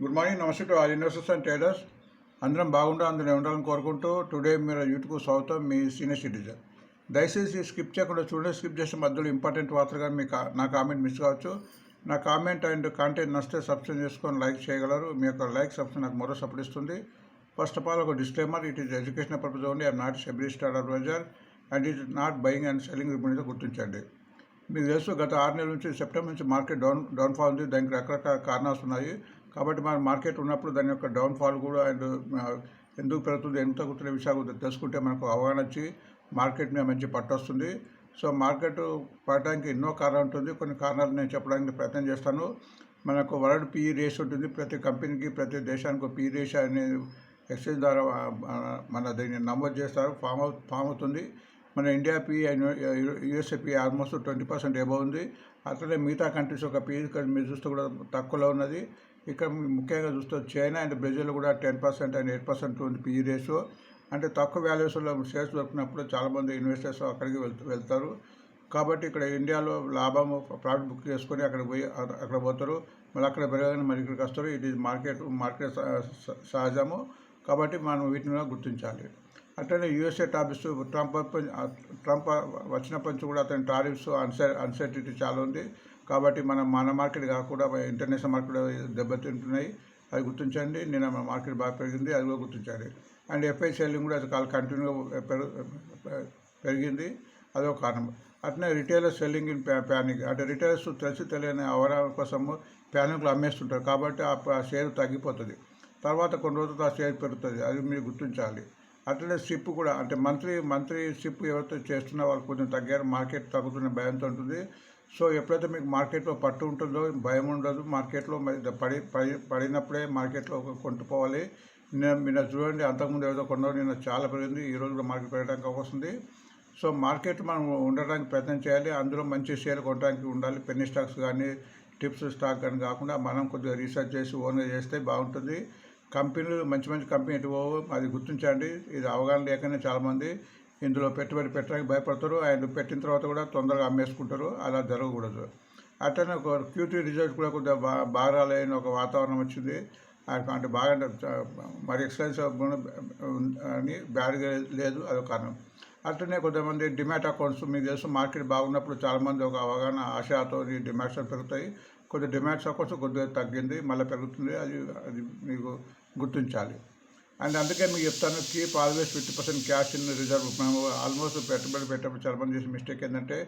Good morning నమస్తే to all investors and traders అందరం బాగుండా అందరం ఉండాలని కోరుకుంటూ టుడే మీరు యూట్యూబ్ స్వాగతం మీ సీనియర్ సిటిజన్ దయచేసి స్కిప్ చేయకుండా చూడండి. స్కిప్ చేసిన మధ్యలో ఇంపార్టెంట్ వార్తగా మీ నా కామెంట్ మిస్ కావచ్చు. నా కామెంట్ అండ్ కాంటెంట్ నచ్చితే సబ్స్క్రైబ్ చేసుకొని లైక్ చేయగలరు. మీ యొక్క లైక్ సబ్స్క్రైబ్ నాకు మరో సపోర్ట్ ఇస్తుంది. ఫస్ట్ ఆఫ్ ఆల్ ఒక disclaimer it is education purpose only I'm not SEBI registered advisor and it not buying and selling report గుర్తించండి. మీకు తెలుసు గత ఆరు నెలల నుంచి సెప్టెంబర్ నుంచి మార్కెట్ డౌన్ డౌన్ఫాల్ ఉంది. దానికి రకరకాల కారణాలు ఉన్నాయి కాబట్టి మన మార్కెట్ ఉన్నప్పుడు దాని యొక్క డౌన్ఫాల్ కూడా అండ్ ఎందుకు పెరుగుతుంది ఎంత తగ్గుతున్న విషయాలు తెలుసుకుంటే మనకు అవగాహన వచ్చి మార్కెట్ మీద మంచి పట్టు వస్తుంది. సో మార్కెట్ పడడానికి ఎన్నో కారణాలు ఉంటుంది. కొన్ని కారణాలు నేను చెప్పడానికి ప్రయత్నం చేస్తాను. మనకు వరల్డ్ పీ రేషియో ఉంటుంది. ప్రతి కంపెనీకి ప్రతి దేశానికి పీ రేషియో అనే ఎక్స్చేంజ్ ద్వారా మన దీన్ని నమోదు చేస్తారు. ఫామ్ అవు ఫామ్ అవుతుంది. మన India P USA P almost twenty percent above ఉంది. అట్లనే మిగతా కంట్రీస్ ఒక పీ మీరు చూస్తే కూడా తక్కువలో ఉన్నది. ఇక్కడ ముఖ్యంగా చూస్తే చైనా అండ్ బ్రెజిల్ కూడా ten percent and eight percent ఉంది పీఈ రేషియో అంటే తక్కువ వాల్యుయేషన్లో షేర్స్ దొరికినప్పుడు చాలామంది ఇన్వెస్టర్స్ అక్కడికి వెళ్తూ వెళ్తారు. కాబట్టి ఇక్కడ ఇండియాలో లాభం ప్రాఫిట్ బుక్ చేసుకొని అక్కడికి పోయి అక్కడ పోతారు. మళ్ళీ అక్కడ పెరగని మరి ఇక్కడికి వస్తారు. ఇది మార్కెట్ మార్కెట్ సహజము. కాబట్టి మనం వీటిని కూడా గుర్తించాలి. అట్లనే యూఎస్ఏ టాపిక్స్ ట్రంప్ ట్రంప్ వచ్చినప్పటి నుంచి కూడా అతని టారిఫ్స్ అన్సర్ అన్సర్టిటీ చాలా ఉంది. కాబట్టి మన మన మార్కెట్ కాకుండా ఇంటర్నేషనల్ మార్కెట్ దెబ్బతింటున్నాయి. అది గుర్తించండి. నిన్న మన మార్కెట్ బాగా పెరిగింది. అది కూడా గుర్తించాలి అండ్ ఎఫ్ఐ సెల్లింగ్ కూడా అది కాల్ కంటిన్యూగా పెరిగింది. అదో కారణం. అట్లనే రిటైలర్ సెల్లింగ్ ఇన్ ప్యానిక్. అంటే రిటైలర్స్ తెలిసి తెలియని అవరాల కోసము ప్యానిక్లు అమ్మేస్తుంటారు. కాబట్టి ఆ షేర్ తగ్గిపోతుంది. తర్వాత కొన్ని రోజులు ఆ షేర్ పెరుగుతుంది. అది మీరు గుర్తించాలి. అట్లనే సిప్ కూడా అంటే మంత్లీ మంత్లీ సిప్ ఎవరైతే చేస్తున్న వాళ్ళు కొంచెం తగ్గారు. మార్కెట్ తగ్గుతున్న భయంతో ఉంటుంది. సో ఎప్పుడైతే మీకు మార్కెట్లో పట్టు ఉంటుందో భయం ఉండదు మార్కెట్లో మరి పడి పడి పడినప్పుడే మార్కెట్లో కొంటుపోవాలి నిన్న నిన్న చూడండి అంతకుముందు ఏదో కొన్నాడు నిన్న చాలా పెరిగింది. ఈ రోజు కూడా మార్కెట్ పెరగడానికి అవకాశం సో మార్కెట్ మనం ఉండడానికి ప్రయత్నం చేయాలి. అందులో మంచి షేర్ కొనడానికి ఉండాలి. పెన్ని స్టాక్స్ కానీ టిప్స్ స్టాక్ కానీ కాకుండా మనం కొద్దిగా రీసెర్చ్ చేసి ఓన్గా చేస్తే బాగుంటుంది. కంపెనీలు మంచి మంచి కంపెనీ ఎటు అది గుర్తించండి. ఇది అవగాహన లేకనే చాలామంది ఇందులో పెట్టుబడి పెట్టడానికి భయపడతారు. ఆయన పెట్టిన తర్వాత కూడా తొందరగా అమ్మేసుకుంటారు. అలా జరగకూడదు. అట్లనే ఒక క్యూటీ రిజల్ట్ కూడా కొద్దిగా బా బాగా రాలేని ఒక వాతావరణం వచ్చింది. అంటే బాగా మరి ఎక్స్పెన్సివ్ అని బ్యాడ్గా లేదు. అదొక కారణం. అట్లనే కొంతమంది డిమాట్ అకౌంట్స్ మీకు తెలుసు మార్కెట్ బాగున్నప్పుడు చాలామంది ఒక అవగాహన ఆశతో డిమాట్స్ పెరుగుతాయి. కొద్ది డిమాట్స్ అకౌంట్స్ కొద్దిగా తగ్గింది మళ్ళీ పెరుగుతుంది. అది అది మీకు గుర్తించాలి. అండ్ అందుకే మీకు చెప్తాను keep always fifty percent cash in reserve మేము ఆల్మోస్ట్ పెట్టుబడి పెట్టేప్పుడు చాలా మంది చేసే మిస్టేక్ ఏంటంటే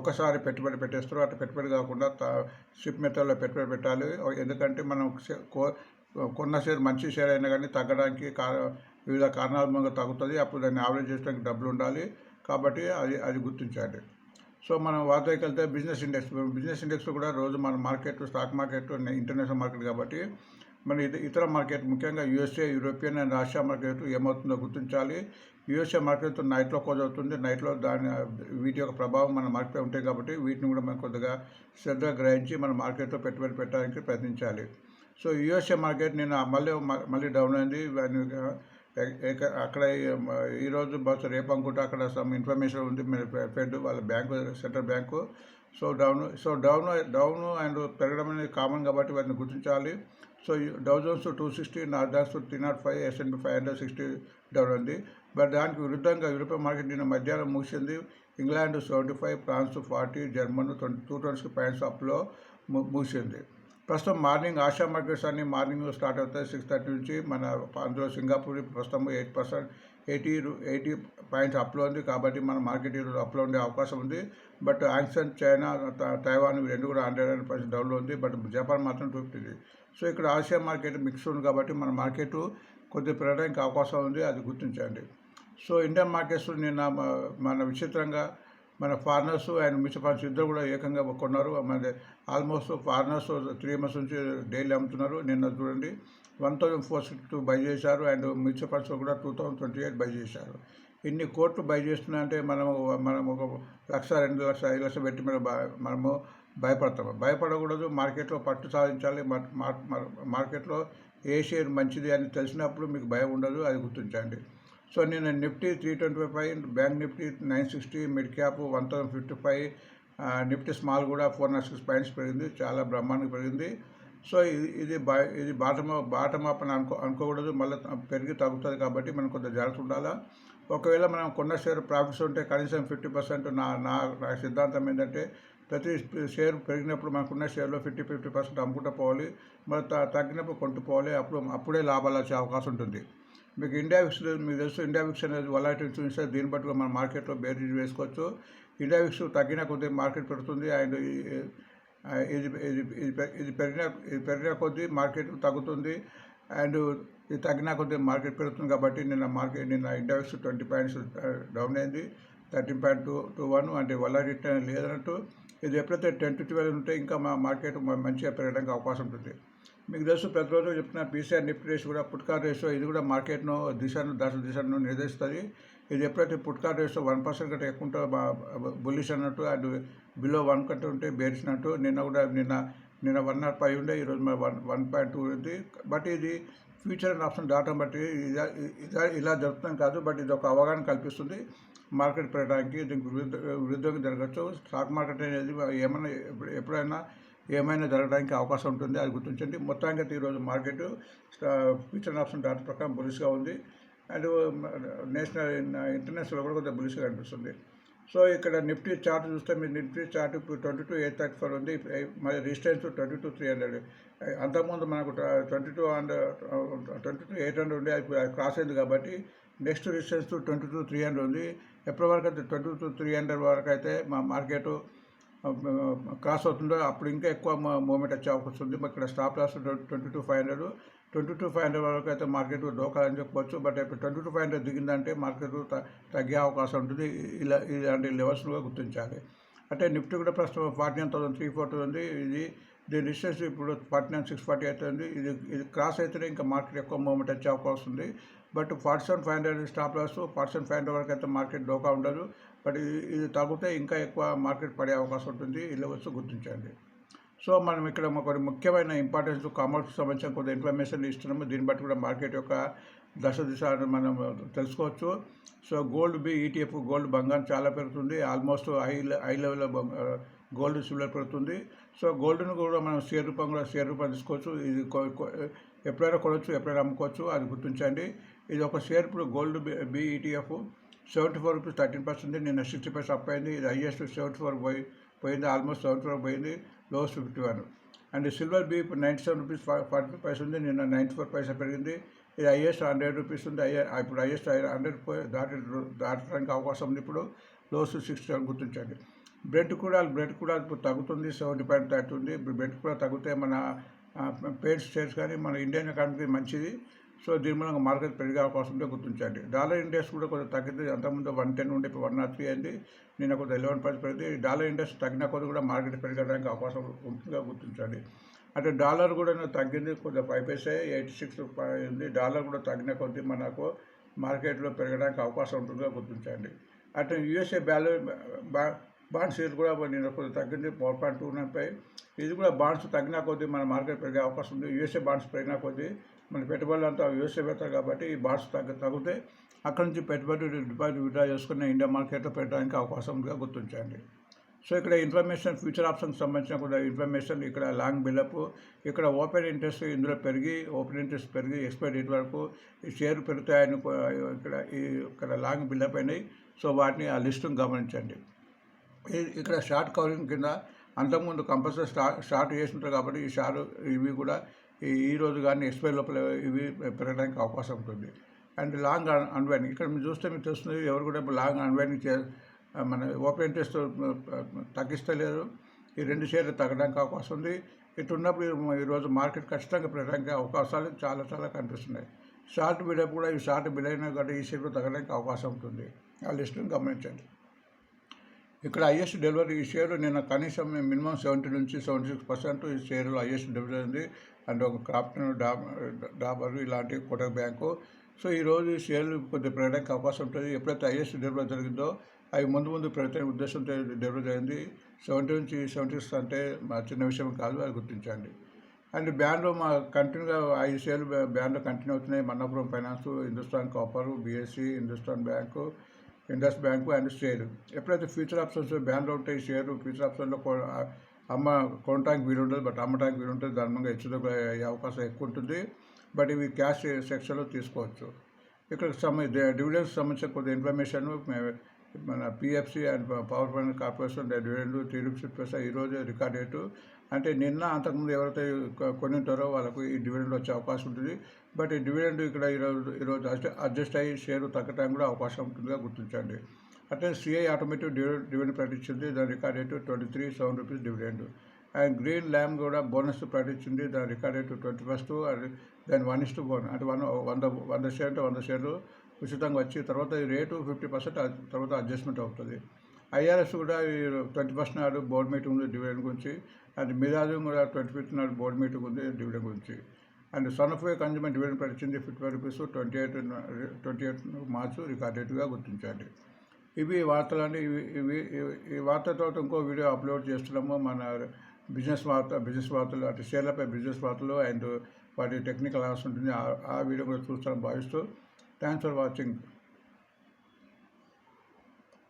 ఒకసారి పెట్టుబడి పెట్టేస్తారు అటు పెట్టుబడి కాకుండా షిప్ మెథడ్లో పెట్టుబడి పెట్టాలి. ఎందుకంటే మనం కొన్న షేర్ మంచి షేర్ అయినా కానీ తగ్గడానికి వివిధ కారణాల మూలంగా తగ్గుతుంది. అప్పుడు దాన్ని యావరేజ్ చేయడానికి డబ్బులు ఉండాలి. కాబట్టి అది అది గుర్తించాలి సో మనం వార్తకి వెళ్తే బిజినెస్ ఇండెక్స్ బిజినెస్ ఇండెక్స్ కూడా రోజు మన market stock market international market కాబట్టి మన ఇతర మార్కెట్ ముఖ్యంగా USA European and Russia market ఏమవుతుందో గుర్తించాలి. యూఎస్ఏ మార్కెట్ నైట్లో కోజ్ అవుతుంది. నైట్లో దాని వీటి యొక్క ప్రభావం మన మార్కెట్లో ఉంటాయి కాబట్టి వీటిని కూడా మనం కొద్దిగా శ్రద్ధగా గ్రహించి మన మార్కెట్లో పెట్టుబడి పెట్టడానికి ప్రయత్నించాలి. సో యూఎస్ఏ మార్కెట్ నేను మళ్ళీ మళ్ళీ డౌన్ అయింది. దాని అక్కడ ఈ- ఈరోజు బస్ రేపు అనుకుంటే అక్కడ సమ్ ఇన్ఫర్మేషన్ ఉంది. మీరు ఫెడ్ వాళ్ళ bank central bank. So down so down down and పెరగడం అనేది కామన్ కాబట్టి వాటిని గుర్తించాలి. So Dow Jones two sixty Nasdaq three naught five S and P five hundred sixty down ఉంది. బట్ దానికి విరుద్ధంగా యూరోపియన్ మార్కెట్ నిన్న మధ్యాహ్నం ముగిసింది. England seventy five France forty German twenty two twenty points అప్లో మూసింది ముగిసింది. ప్రస్తుతం మార్నింగ్ ఆశా మార్కెట్స్ అన్ని మార్నింగ్ స్టార్ట్ అవుతాయి. సిక్స్ థర్టీ నుంచి మన అందులో సింగపూర్ ప్రస్తుతం eight percent eighty eighty points అప్లో ఉంది కాబట్టి మన మార్కెట్ ఈరోజు అప్లో ఉండే అవకాశం ఉంది. బట్ యాక్సన్ చైనా తైవాన్ ఇవి రెండు కూడా హండ్రెడ్ హండ్రెడ్ పర్సెంట్ డౌన్లో ఉంది. బట్ జపాన్ మాత్రం టూ ఫిఫ్టీ సో ఇక్కడ ఆసియా మార్కెట్ మిక్స్ ఉంది కాబట్టి మన మార్కెట్ కొద్దిగా పెరగడానికి అవకాశం ఉంది. అది గుర్తించండి. సో ఇండియన్ మార్కెట్స్ నిన్న మన విచిత్రంగా మన ఫారినర్స్ అండ్ మ్యూచువల్ ఫండ్స్ ఇద్దరు కూడా ఏకంగా కొన్నారు. మన ఆల్మోస్ట్ ఫారినర్స్ త్రీ మంత్స్ నుంచి డైలీ అమ్ముతున్నారు. నిన్న చూడండి one thousand four sixty two buy చేశారు అండ్ మ్యూచువల్ ఫండ్స్ కూడా two thousand twenty eight buy చేశారు. ఇన్ని కోట్లు బై చేస్తున్నాయంటే మనం మనం ఒక లక్ష రెండు లక్ష ఐదు లక్షలు పెట్టి మనం మనము భయపడతాము. భయపడకూడదు మార్కెట్లో పట్టు సాధించాలి. మార్- మార్కెట్లో ఏ షేర్ మంచిది అని తెలిసినప్పుడు మీకు భయం ఉండదు అది గుర్తించండి. సో నేను Nifty three twenty five bank Nifty nine sixty mid cap one thousand fifty five Nifty small కూడా ఫోర్ నాట్ సిక్స్ పాయింట్స్ పెరిగింది చాలా బ్రహ్మాండంగా పెరిగింది. సో ఇది ఇది బా ఇది బాటమ్ బాటమ్ అప్ అని అనుకో అనుకోకూడదు మళ్ళీ పెరిగి తగ్గుతుంది కాబట్టి మనం కొంత జాగ్రత్త ఉండాలా. ఒకవేళ మనం కొన్న షేర్ ప్రాఫిట్స్ ఉంటే కనీసం ఫిఫ్టీ పర్సెంట్ నా నా నా సిద్ధాంతం ఏంటంటే ప్రతి షేర్ పెరిగినప్పుడు మనకున్న షేర్లో ఫిఫ్టీ ఫిఫ్టీ పర్సెంట్ అమ్ముకుంటూ పోవాలి. మరి తగ్గినప్పుడు కొంటూ పోవాలి. అప్పుడు అప్పుడే లాభాలు వచ్చే అవకాశం ఉంటుంది. మీకు ఇండియా విక్స్ మీకు తెలుసు ఇండియా విక్స్ అనేది వలాటిల్ చూపిస్తే దీన్ని బట్టి మన మార్కెట్లో బేరీ వేసుకోవచ్చు. ఇండియా విక్స్ తగ్గిన కొద్ది మార్కెట్ పెడుతుంది అండ్ ఇది ఇది ఇది పెరిగిన ఇది పెరిగిన కొద్దీ మార్కెట్ తగ్గుతుంది. అండ్ ఇది తగ్గిన కొద్ది మార్కెట్ పెరుగుతుంది కాబట్టి నిన్న మార్కెట్ నిన్న India VIX twenty points down అయింది. Thirteen point two two one అంటే వలాటిల్ లేదన్నట్టు. ఇది ఎప్పుడైతే టెన్ టు ట్వెల్వ్ ఉంటే ఇంకా మా మార్కెట్ మంచిగా పెరగడానికి అవకాశం ఉంటుంది. మీకు తెలుసు ప్రతిరోజు చెప్తున్న పీసీఆర్ నిఫ్టీ రేస్ కూడా పుట్కార్ రేషియో ఇది కూడా మార్కెట్ను దిశను దశ దిశను నిర్దేశిస్తుంది. ఇది ఎప్పుడైతే పుట్కార్ రేషియో వన్ పర్సెంట్ కంటే ఎక్కువ ఉంటే బుల్లిష్ అన్నట్టు అండ్ బిలో వన్ కంటే ఉంటే బేరిసినట్టు నిన్న కూడా నిన్న నిన్న వన్ నాట్ ఫైవ్ ఉండే ఈరోజు మరి వన్ వన్ పాయింట్ టూ ఉంది. బట్ ఇది ఫ్యూచర్ అండ్ ఆప్షన్ దాటం బట్టి ఇలా ఇలా జరుగుతుంది కాదు బట్ ఇది ఒక అవగాహన కల్పిస్తుంది. మార్కెట్ పెరగడానికి దీనికి వృద్ధి విరుద్ధంగా జరగచ్చు. స్టాక్ మార్కెట్ అనేది ఏమైనా ఎప్పుడైనా ఏమైనా జరగడానికి అవకాశం ఉంటుంది అది గుర్తించండి. మొత్తానికి ఈరోజు మార్కెట్ ఫ్యూచర్ ఆప్షన్ డాటా ప్రకారం బులిష్గా ఉంది. అండ్ నేషనల్ ఇంటర్నేషనల్ కూడా కొంచెం బులిష్గా అనిపిస్తుంది. సో ఇక్కడ నిఫ్టీ చార్ట్ చూస్తే మీరు నిఫ్టీ చార్ట్ ఇప్పుడు twenty two eight thirty four ఉంది. మరి resistance twenty two three hundred. అంతకుముందు మనకు twenty two hundred twenty two eight hundred ఉంది అది క్రాస్ అయింది కాబట్టి next resistance twenty two three hundred ఉంది. ఎప్పటి వరకు అయితే ట్వంటీ టూ త్రీ హండ్రెడ్ వరకు అయితే మా మార్కెట్ క్రాస్ అవుతుందో అప్పుడు ఇంకా ఎక్కువ మూమెంట్ వచ్చే అవకాశం ఉంది. మరి ఇక్కడ stop loss twenty two five hundred. Twenty two five hundred వరకు అయితే మార్కెట్ డోకాలని చెప్పవచ్చు బట్ ఇప్పుడు ట్వంటీ టూ ఫైవ్ హండ్రెడ్ దిగిందంటే మార్కెట్ త- తగ్గే అవకాశం ఉంటుంది. ఇలా ఇలాంటి లెవెల్స్ కూడా గుర్తించాలి. అంటే నిఫ్టీ కూడా ప్రస్తుతం forty nine thousand three forty ఉంది. ఇది దీని రిజిస్టెన్స్ ఇప్పుడు ఫార్టీ నైన్ సిక్స్ ఫార్టీ అవుతుంది ఇది ఇది క్రాస్ అయితేనే ఇంకా మార్కెట్ ఎక్కువ మూమెంట్ వచ్చే అవకాశం ఉంది. But forty five hundred stop loss forty five hundred వరకు అయితే మార్కెట్ డోకా ఉండదు. బట్ ఇది తగ్గితే ఇంకా ఎక్కువ మార్కెట్ పడే అవకాశం ఉంటుంది. ఇల్లవచ్చు గుర్తించండి. సో మనం ఇక్కడ ఒక ముఖ్యమైన ఇంపార్టెన్స్ కామర్స్ సంబంధించిన కొంత ఇన్ఫర్మేషన్ ఇస్తున్నాము. దీన్ని బట్టి కూడా మార్కెట్ యొక్క దశ దిశ అని మనం తెలుసుకోవచ్చు. So gold B ETF gold బంగారం చాలా పెరుగుతుంది. ఆల్మోస్ట్ హై హై లెవెల్లో గోల్డ్ సిల్వర్ పెరుగుతుంది. సో గోల్డ్ను కూడా మనం షేర్ రూపంలో షేర్ రూపం తీసుకోవచ్చు. ఇది ఎప్పుడైనా కొనవచ్చు ఎప్పుడైనా అమ్ముకోవచ్చు. అది గుర్తించండి. ఇది ఒక షేర్ ఇప్పుడు gold BETF. Seventy four rupees thirteen percent నిన్న సిక్స్టీ పర్సెంట్ అప్ అయింది. ఇది హైయెస్ట్ సెవెంటీ ఫోర్ పోయి పోయింది. ఆల్మోస్ట్ సెవెంటీ ఫోర్ పోయింది. Lows fifty one. And silver B ఇప్పుడు ninety seven rupees forty five paisa ఉంది. నిన్న నైంటీ ఫోర్ పైసా పెరిగింది. ఇది హైయెస్ట్ హండ్రెడ్ రూపీస్ ఉంది. హయ్య- ఇప్పుడు హైయెస్ట్ హండ్రెడ్ పోయి దాటి దాటడానికి అవకాశం ఉంది. ఇప్పుడు లోస్ సిక్స్టీ సెవెన్ గుర్తించండి. బ్రెడ్ కూడా బ్రెడ్ కూడా ఇప్పుడు తగ్గుతుంది. సెవెంటీ పాయింట్ థర్టీ ఉంది. బ్రెడ్ కూడా తగ్గితే మన పేడ్ స్టేట్స్ కానీ మన ఇండియన్ ఎకానమీకి మంచిది. సో దీని మూలంగా మార్కెట్ పెరిగే అవకాశం ఉంటే గుర్తించండి. డాలర్ ఇండెక్స్ కూడా కొంచెం తగ్గింది. అంతకుముందు వన్ టెన్ ఉండే ఇప్పుడు వన్ నాట్ త్రీ అయింది. నిన్న కొంచెం ఎలెవెన్ పర్సెంట్ పెరిగింది. డాలర్ ఇండెక్స్ తగ్గిన కొద్ది కూడా మార్కెట్ పెరగడానికి అవకాశం ఉంటుందిగా గుర్తించండి. అంటే డాలర్ కూడా తగ్గింది కొంచెం ఫైవ్ పైసే ఎయిటీ సిక్స్ ఉంది డాలర్ కూడా తగ్గిన కొద్ది మనకు మార్కెట్లో పెరగడానికి అవకాశం ఉంటుందిగా గుర్తించండి. అంటే యూఎస్ఏ బ్యాలె బా బాండ్స్ ఇది కూడా నేను కొంచెం తగ్గింది. Four point two nine five. ఇది కూడా బాండ్స్ తగ్గిన కొద్దీ మన మార్కెట్ పెరిగే అవకాశం ఉంది. యూఎస్ఏ బాండ్స్ పెరిగిన కొద్దీ మన పెట్టుబడులు అంతా యూఎస్ఏ పెడతారు కాబట్టి ఈ బాట్స్ తగ్గ తగ్గితే అక్కడి నుంచి పెట్టుబడి డిపాజిట్ విడ్రా చేసుకుని ఇండియా మార్కెట్లో పెట్టడానికి అవకాశం ఉందిగా గుర్తించండి. సో ఇక్కడ ఇన్ఫర్మేషన్ ఫ్యూచర్ ఆప్షన్కి సంబంధించిన కూడా ఇన్ఫర్మేషన్ ఇక్కడ లాంగ్ బిల్డప్ ఇక్కడ ఓపెన్ ఇంట్రెస్ట్ ఇందులో పెరిగి ఓపెన్ ఇంట్రెస్ట్ పెరిగి ఎక్స్పైర్ డేట్ వరకు ఈ షేర్ పెరుగుతాయని ఇక్కడ ఈ ఇక్కడ లాంగ్ బిల్డప్ అయినాయి. సో వాటిని ఆ లిస్టును గమనించండి. ఇక్కడ షార్ట్ కవరింగ్ కింద అంతకుముందు కంపల్సరీ స్టార్ట్ షార్ట్ ఉంటారు కాబట్టి ఈ షార్ట్ ఇవి కూడా ఈ ఈ రోజు కానీ ఎక్స్పైర్ లోపల ఇవి పెరగడానికి అవకాశం ఉంటుంది. అండ్ లాంగ్ అన్వైనింగ్ ఇక్కడ మీరు చూస్తే మీకు తెలుస్తుంది ఎవరు కూడా లాంగ్ అన్వైనింగ్ చే మన ఓపెన్ ఇంట్రెస్ట్ తగ్గిస్తలేరు. ఈ రెండు షేర్లు తగ్గడానికి అవకాశం ఉంది. ఇటున్నప్పుడు ఈరోజు మార్కెట్ ఖచ్చితంగా పెరగడానికి అవకాశాలు చాలా చాలా కనిపిస్తున్నాయి. షార్ట్ బిడప్ కూడా ఈ షార్ట్ బిడైనా కూడా ఈ షేర్లు తగ్గడానికి అవకాశం ఉంటుంది. ఆ లిస్టును గమనించండి. ఇక్కడ ఐఎస్ డెలివరీ ఈ షేర్ నిన్న కనీసం మినిమం సెవెంటీ నుంచి సెవెంటీ సిక్స్ పర్సెంట్ ఈ షేర్లో ఐఎస్ డెలివరీ ఉంది. అండ్ ఒక క్రాప్టన్ డాబర్ ఇలాంటి కోటక్ బ్యాంకు. సో ఈరోజు షేర్లు కొద్దిగా పెరగడానికి అవకాశం ఉంటుంది. ఎప్పుడైతే హైయెస్ట్ డెలివరీ జరిగిందో అవి ముందు ముందు పెరుగుతాయి ఉద్దేశంతో డెలివరీ అయింది సెవెంటీ నుంచి సెవెంటీ సిక్స్ అంటే మా చిన్న విషయం కాదు అది గుర్తించండి. అండ్ బ్యాండ్లో మా కంటిన్యూగా ఐదు షేర్లు బ్యాండ్లో కంటిన్యూ అవుతున్నాయి. Manappuram finance Hindustan copper BSC Hindustan bank Indus bank and share ఎప్పుడైతే ఫ్యూచర్ ఆప్షన్స్ బ్యాండ్లో ఉంటాయి షేర్ ఫ్యూచర్ ఆప్షన్లో అమ్మ కొనటానికి వీలు ఉంటుంది బట్ అమ్మటానికి వీలు ఉంటుంది ధర్మంగా మీద అయ్యే అవకాశం ఎక్కువ ఉంటుంది. బట్ ఇవి క్యాష్ సెక్షన్లో తీసుకోవచ్చు. ఇక్కడ డివిడెన్స్ డివిడెండ్స్ సంబంధించిన కొద్ది ఇన్ఫర్మేషన్ మన PFC and power finance corporation dividend three rupees paisa ఈరోజు రికార్డ్ రేటు. అంటే నిన్న అంతకుముందు ఎవరైతే కొ- కొని ఉంటారో వాళ్ళకు ఈ డివిడెండ్ వచ్చే అవకాశం ఉంటుంది. బట్ ఈ డివిడెండ్ ఇక్కడ ఈరోజు ఈరోజు అడ్జస్ట్ అడ్జస్ట్ అయ్యి షేరు తగ్గడానికి కూడా అవకాశం ఉంటుందిగా గుర్తించండి. అంటే సిఐ ఆటోమేటిక్ డివిడెండ్ ప్రకటించింది దాని record date twenty three seven rupees dividend and Greenlam కూడా బోనస్ ప్రకటించింది దాని రికార్డ్ రేటు ట్వంటీ ఫస్ట్ దాని వన్ ఇస్ బోన్ అంటే వన్ వంద వంద షేర్లు వంద షేర్లు ఉచితంగా వచ్చి తర్వాత ఈ రేటు ఫిఫ్టీ పర్సెంట్ తర్వాత అడ్జస్ట్మెంట్ అవుతుంది. ఐఆర్ఎస్ కూడా ఈ ట్వంటీ ఫస్ట్ నాడు బోర్డు మీటింగ్ ఉంది డివిడెండ్ గురించి అండ్ మిరాజు కూడా ట్వంటీ ఫిఫ్త్ నాడు బోర్డు మీటింగ్ ఉంది డివిడెండ్ గురించి. అండ్ సన్ సన్ఫ్వే కన్జ్యూమర్ డివిడెండ్ ప్రకటించింది fifty five rupees twenty eight twenty eight March record రేటుగా గుర్తించండి ఇవి వార్తలని ఇవి ఇవి ఈ వార్తతో ఇంకో వీడియో అప్లోడ్ చేస్తున్నాము. మన బిజినెస్ వార్త బిజినెస్ వార్తలు అంటే షేర్లపై బిజినెస్ వార్తలు అండ్ వాటి టెక్నికల్ ఆర్స్ ఉంటుంది. ఆ- ఆ వీడియో కూడా చూస్తాను భావిస్తూ. Thanks for watching.